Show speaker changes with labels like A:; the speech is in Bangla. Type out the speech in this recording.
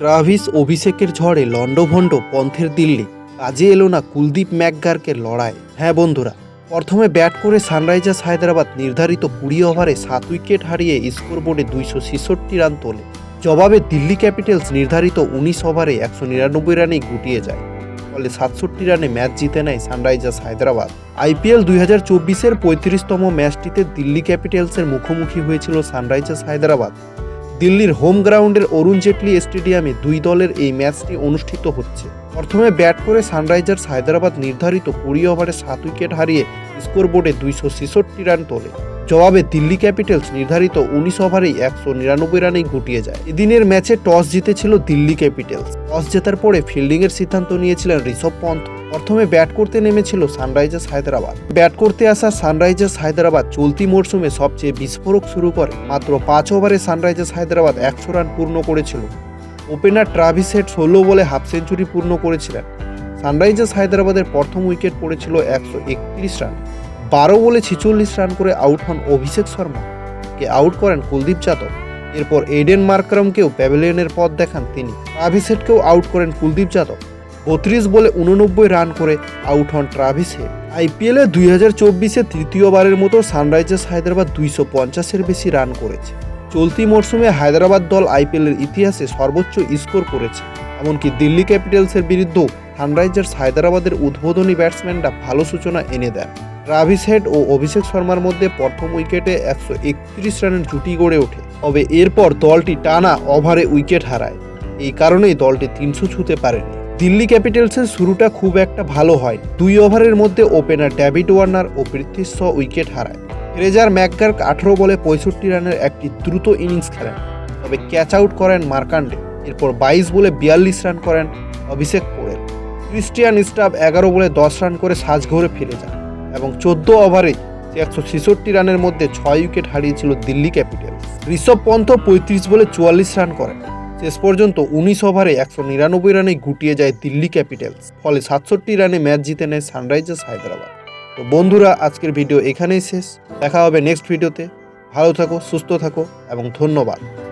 A: ট্রাভিস অভিষেকের ঝড়ে লণ্ডভণ্ড পন্থের দিল্লি। কাজে এলো না কুলদীপ ম্যাকগার্কের লড়াই। হ্যাঁ বন্ধুরা, প্রথমে ব্যাট করে সানরাইজার্স হায়দ্রাবাদ নির্ধারিত কুড়ি ওভারে সাত উইকেট হারিয়ে স্কোর বোর্ডে দুইশো ছেষট্টি রান তোলে। জবাবে দিল্লি ক্যাপিটালস নির্ধারিত উনিশ ওভারে একশো নিরানব্বই রানেই গুটিয়ে যায়। ফলে সাতষট্টি রানে ম্যাচ জিতে নেয় সানরাইজার্স হায়দ্রাবাদ। আইপিএল দুই হাজার চব্বিশের পঁয়ত্রিশতম ম্যাচটিতে দিল্লি ক্যাপিটালসের মুখোমুখি হয়েছিল সানরাইজার্স হায়দ্রাবাদ। দিল্লির হোম গ্রাউন্ডের অরুণ জেটলি স্টেডিয়ামে দুই দলের এই ম্যাচটি অনুষ্ঠিত হচ্ছে। প্রথমে ব্যাট করে সানরাইজার্স হায়দ্রাবাদ নির্ধারিত কুড়ি ওভারে সাত উইকেট হারিয়ে স্কোরবোর্ডে দুইশো ছেষট্টি রান তোলে। জবাবে দিল্লি ক্যাপিটালস নির্ধারিত উনিশ ওভারেই একশো নিরানব্বই রানেই গুটিয়ে যায়। এদিনের ম্যাচে টস জিতেছিল দিল্লি ক্যাপিটালস। টস জেতার পরে ফিল্ডিংয়ের সিদ্ধান্ত নিয়েছিলেন ঋষভ পন্থ। প্রথমে ব্যাট করতে নেমেছিল সানরাইজার্স হায়দ্রাবাদ। ব্যাট করতে আসা সানরাইজার্স হায়দ্রাবাদ চলতি মরশুমে সবচেয়ে বিস্ফোরক শুরু করে। মাত্র পাঁচ ওভারে সানরাইজার্স হায়দ্রাবাদ একশো রান পূর্ণ করেছিল। ওপেনার ট্রাভিস হেড ষোলো বলে হাফ সেঞ্চুরি পূর্ণ করেছিলেন। সানরাইজার্স হায়দ্রাবাদের প্রথম উইকেট পড়েছিল একশো একত্রিশ রান। বারো বলে ছেচল্লিশ রান করে আউট হন অভিষেক শর্মা। কে আউট করেন কুলদীপ যাদব। এরপর এডেন মার্করামকেও প্যাভিলিয়নের পথ দেখান তিনি। ট্রাভিস হেডকেও আউট করেন কুলদীপ যাদব। বত্রিশ বলে উননব্বই রান করে আউট হন ট্রাভিস হেড আইপিএলে দুই হাজার চব্বিশে তৃতীয়বারের মতো সানরাইজার্স হায়দ্রাবাদ দুইশো পঞ্চাশের বেশি রান করেছে। চলতি মরশুমে হায়দ্রাবাদ দল আইপিএলের ইতিহাসে সর্বোচ্চ স্কোর করেছে। এমনকি দিল্লি ক্যাপিটালসের বিরুদ্ধেও সানরাইজার্স হায়দ্রাবাদের উদ্বোধনী ব্যাটসম্যানরা ভালো সূচনা এনে দেন। ট্রাভিস হেড ও অভিষেক শর্মার মধ্যে প্রথম উইকেটে একশো একত্রিশ রানের জুটি গড়ে ওঠে। তবে এরপর দলটি টানা ওভারে উইকেট হারায়। এই কারণেই দলটি তিনশো ছুঁতে পারেনি। দিল্লি ক্যাপিটালসের শুরুটা খুব একটা ভালো হয় দুই ওভারের মধ্যে ওপেনার ড্যাভিড ওয়ার্নার ও পৃথ্বী উইকেট হারায়। ফ্রেজার ম্যাকগার্ক আঠারো বলে পঁয়ষট্টি রানের একটি দ্রুত ইনিংস খেলেন। তবে ক্যাচ আউট করেন মার্কান্ডে। এরপর বাইশ বলে বিয়াল্লিশ রান করেন অভিষেক পোরেল। ক্রিস্টিয়ান স্টাফ এগারো বলে দশ রান করে সাজঘরে ফিরে যান। এবং চোদ্দ ওভারে একশো ছেষট্টি রানের মধ্যে ছয় উইকেট হারিয়েছিল দিল্লি ক্যাপিটালস। ঋষভ পন্থ পঁয়ত্রিশ বলে চুয়াল্লিশ রান করেন। শেষ পর্যন্ত উনিশ ওভারে একশো নিরানব্বই রানে গুটিয়ে যায় দিল্লি ক্যাপিটালস। ফলে সাতষট্টি রানে ম্যাচ জিতে নেয় সানরাইজার্স হায়দ্রাবাদ। তো বন্ধুরা, আজকের ভিডিও এখানেই শেষ। দেখা হবে নেক্সট ভিডিওতে। ভালো থাকো, সুস্থ থাকো এবং ধন্যবাদ।